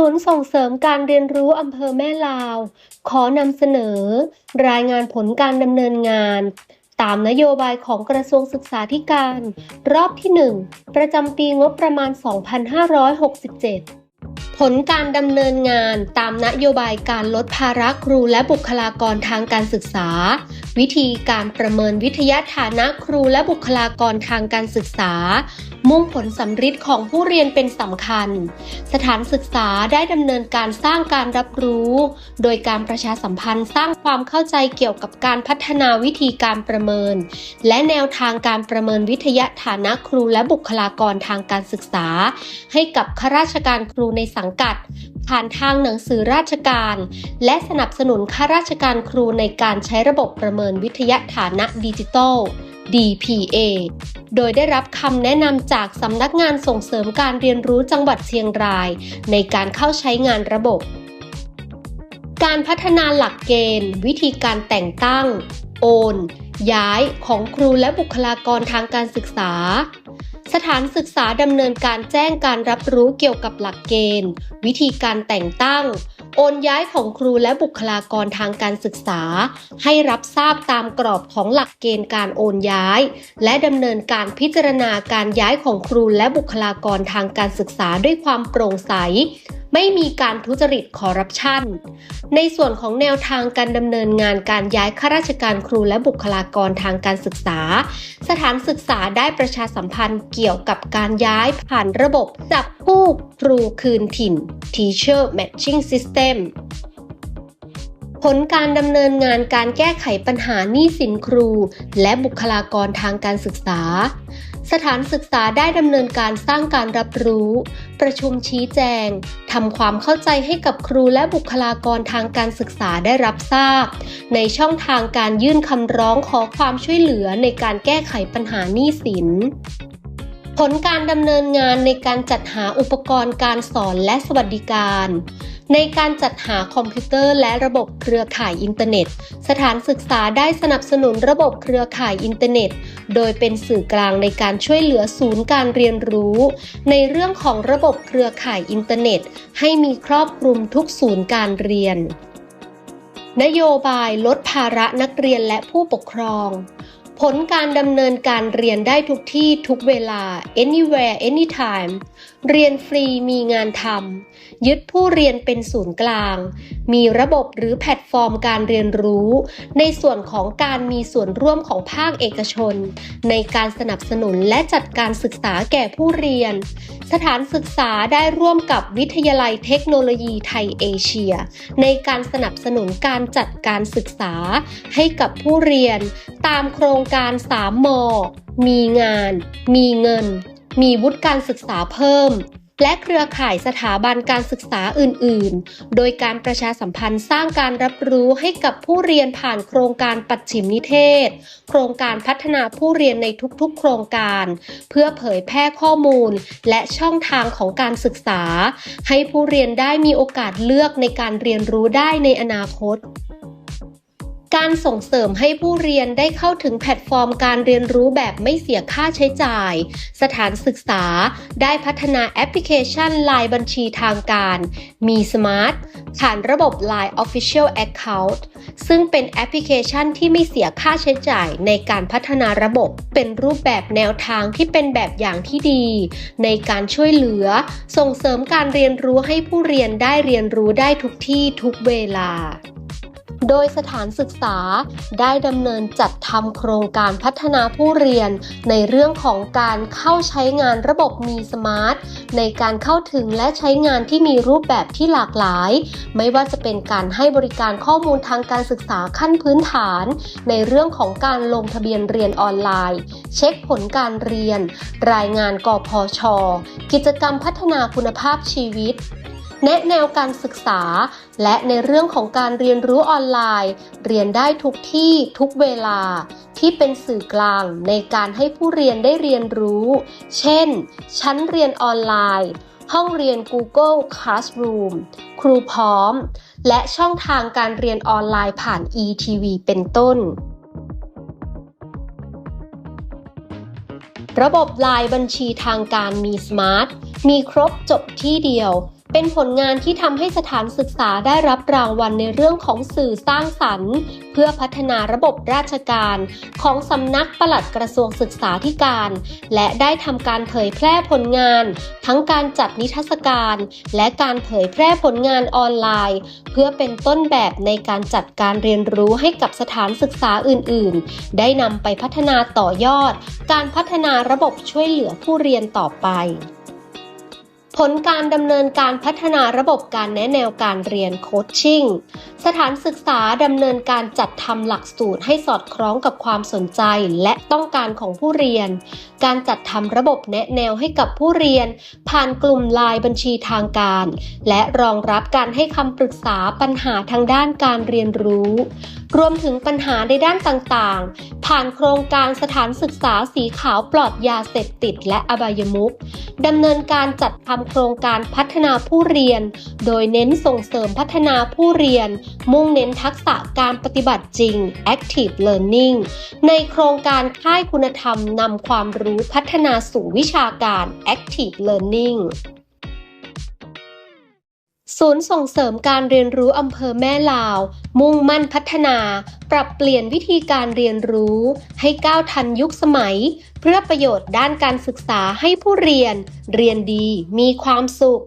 ศูนย์ส่งเสริมการเรียนรู้อำเภอแม่ลาว ขอนำเสนอ รายงานผลการดำเนินงาน ตามนโยบายของกระทรวงศึกษาธิการ รอบที่ 1 ประจำปีงบประมาณ 2567 ผลการดำเนินงานตามนโยบายการลดภาระครูและบุคลากรทางการศึกษา วิธีการประเมินวิทยาฐานะครูและบุคลากรทางการศึกษา มุ่งผลสำฤทธิ์ของผู้เรียนเป็นสำคัญ สถานศึกษาได้ดำเนินการสร้างการรับรู้ โดยการประชาสัมพันธ์สร้างความเข้าใจเกี่ยวกับการพัฒนาวิธีการประเมิน และแนวทางการประเมินวิทยาฐานะครูและบุคลากรทางการศึกษา ให้กับข้าราชการครูในสังกัด ผ่านทางหนังสือราชการ และสนับสนุนข้าราชการครูในการใช้ระบบประเมินวิทยาฐานะดิจิทัล DPA โดยได้รับคำแนะนำจากสำนักงานส่งเสริมการเรียนรู้จังหวัดเชียงราย ในการเข้าใช้งานระบบ การพัฒนาหลักเกณฑ์ วิธีการแต่งตั้ง โอน ย้ายของครูและบุคลากรทางการศึกษา สถานศึกษาดำเนินการแจ้งการรับรู้เกี่ยวกับหลักเกณฑ์ วิธีการแต่งตั้ง โอนย้ายของครูและบุคลากรทางการศึกษา ให้รับทราบตามกรอบของหลักเกณฑ์การโอนย้าย และดำเนินการพิจารณาการย้ายของครูและบุคลากรทางการศึกษาด้วยความโปร่งใส ไม่มีการทุจริตคอร์รัปชัน ในส่วนของแนวทางการดำเนินงานการย้ายข้าราชการครูและบุคลากรทางการศึกษา สถานศึกษาได้ประชาสัมพันธ์เกี่ยวกับการย้ายผ่านระบบจับผู้ครูคืนถิ่น Teacher Matching System ผลการดำเนินงานการแก้ไขปัญหาหนี้สินครู และบุคลากรทางการศึกษา สถานศึกษาได้ดำเนินการสร้างการรับรู้ ประชุมชี้แจงทำความเข้าใจให้กับครูและบุคลากรทางการศึกษาได้รับทราบ ในช่องทางการยื่นคำร้องขอความช่วยเหลือในการแก้ไขปัญหาหนี้สินผลการดำเนินงานในการจัดหาอุปกรณ์การสอนและสวัสดิการ ในการจัดหาคอมพิวเตอร์และระบบเครือข่ายอินเทอร์เน็ต สถานศึกษาได้สนับสนุนระบบเครือข่ายอินเทอร์เน็ต โดยเป็นสื่อกลางในการช่วยเหลือศูนย์การเรียนรู้ ในเรื่องของระบบเครือข่ายอินเทอร์เน็ต ให้มีครอบคลุมทุกศูนย์การเรียน นโยบายลดภาระนักเรียนและผู้ปกครอง ผลการดำเนินการเรียนได้ทุกที่ทุกเวลา anywhere anytime เรียนฟรีมีงานทำยึดผู้เรียนเป็นศูนย์กลาง มีระบบหรือแพลตฟอร์มการเรียนรู้ ในส่วนของการมีส่วนร่วมของภาคเอกชน ในการสนับสนุนและจัดการศึกษาแก่ผู้เรียน สถานศึกษาได้ร่วมกับวิทยาลัยเทคโนโลยีไทยเอเชีย ในการสนับสนุนการจัดการศึกษาให้กับผู้เรียน ตามโครงการ3มมีงาน มีเงิน มีวุฒิการศึกษาเพิ่ม และเครือข่ายสถาบันการศึกษาอื่น ๆ โดยการประชาสัมพันธ์สร้างการรับรู้ให้กับผู้เรียนผ่านโครงการปัดฉิมนิเทศ โครงการพัฒนาผู้เรียนในทุกๆ โครงการ เพื่อเผยแพร่ข้อมูลและช่องทางของการศึกษา ให้ผู้เรียนได้มีโอกาสเลือกในการเรียนรู้ได้ในอนาคต การส่งเสริมให้ผู้เรียนได้เข้าถึงแพลตฟอร์มการเรียนรู้แบบไม่เสียค่าใช้จ่าย สถานศึกษาได้พัฒนาแอปพลิเคชัน Line บัญชีทางการ มีสมาร์ทผ่านระบบ Line Official Account ซึ่งเป็นแอปพลิเคชันที่ไม่เสียค่าใช้จ่ายในการพัฒนาระบบ เป็นรูปแบบแนวทางที่เป็นแบบอย่างที่ดี ในการช่วยเหลือ ส่งเสริมการเรียนรู้ให้ผู้เรียนได้เรียนรู้ได้ทุกที่ทุกเวลา โดยสถานศึกษาได้ดำเนินจัดทำโครงการพัฒนาผู้เรียน ในเรื่องของการเข้าใช้งานระบบมีสมาร์ท ในการเข้าถึงและใช้งานที่มีรูปแบบที่หลากหลาย ไม่ว่าจะเป็นการให้บริการข้อมูลทางการศึกษาขั้นพื้นฐาน ในเรื่องของการลงทะเบียนเรียนออนไลน์ เช็คผลการเรียน รายงานกพช กิจกรรมพัฒนาคุณภาพชีวิต แนะแนวการศึกษา และในเรื่องของการเรียนรู้ออนไลน์ เรียนได้ทุกที่ทุกเวลา ที่เป็นสื่อกลางในการให้ผู้เรียนได้เรียนรู้ เช่น ชั้นเรียนออนไลน์ ห้องเรียน Google Classroom ครูพร้อม และช่องทางการเรียนออนไลน์ผ่าน ETV เป็นต้นระบบลายบัญชีทางการมีสมาร์ท มีครบจบที่เดียว เป็นผลงานที่ทำให้สถานศึกษาได้รับรางวัลในเรื่องของสื่อสร้างสรรค์ เพื่อพัฒนาระบบราชการ ของสำนักปลัดกระทรวงศึกษาธิการ และได้ทำการเผยแพร่ผลงาน ทั้งการจัดนิทรรศการ และการเผยแพร่ผลงานออนไลน์ เพื่อเป็นต้นแบบในการจัดการเรียนรู้ให้กับสถานศึกษาอื่น ๆ ได้นำไปพัฒนาต่อยอด การพัฒนาระบบช่วยเหลือผู้เรียนต่อไป ผลการดำเนินการพัฒนาระบบการแนะแนวการเรียนโคชชิ่ง สถานศึกษาดำเนินการจัดทำหลักสูตรให้สอดคล้องกับความสนใจและต้องการของผู้เรียน การจัดทำระบบแนะแนวให้กับผู้เรียน ผ่านกลุ่มไลน์บัญชีทางการ และรองรับการให้คำปรึกษาปัญหาทางด้านการเรียนรู้ รวมถึงปัญหาในด้านต่างๆ ผ่านโครงการสถานศึกษาสีขาวปลอดยาเสพติดและอบายมุขดำเนินการจัดทำโครงการพัฒนาผู้เรียน โดยเน้นส่งเสริมพัฒนาผู้เรียน มุ่งเน้นทักษะการปฏิบัติจริง active learning ในโครงการค่ายคุณธรรมนำความรู้พัฒนาสู่วิชาการ active learning ศูนย์ส่งเสริมการเรียนรู้อำเภอแม่ลาว มุ่งมั่นพัฒนา ปรับเปลี่ยนวิธีการเรียนรู้ ให้ก้าวทันยุคสมัย เพื่อประโยชน์ด้านการศึกษาให้ผู้เรียน เรียนดีมีความสุข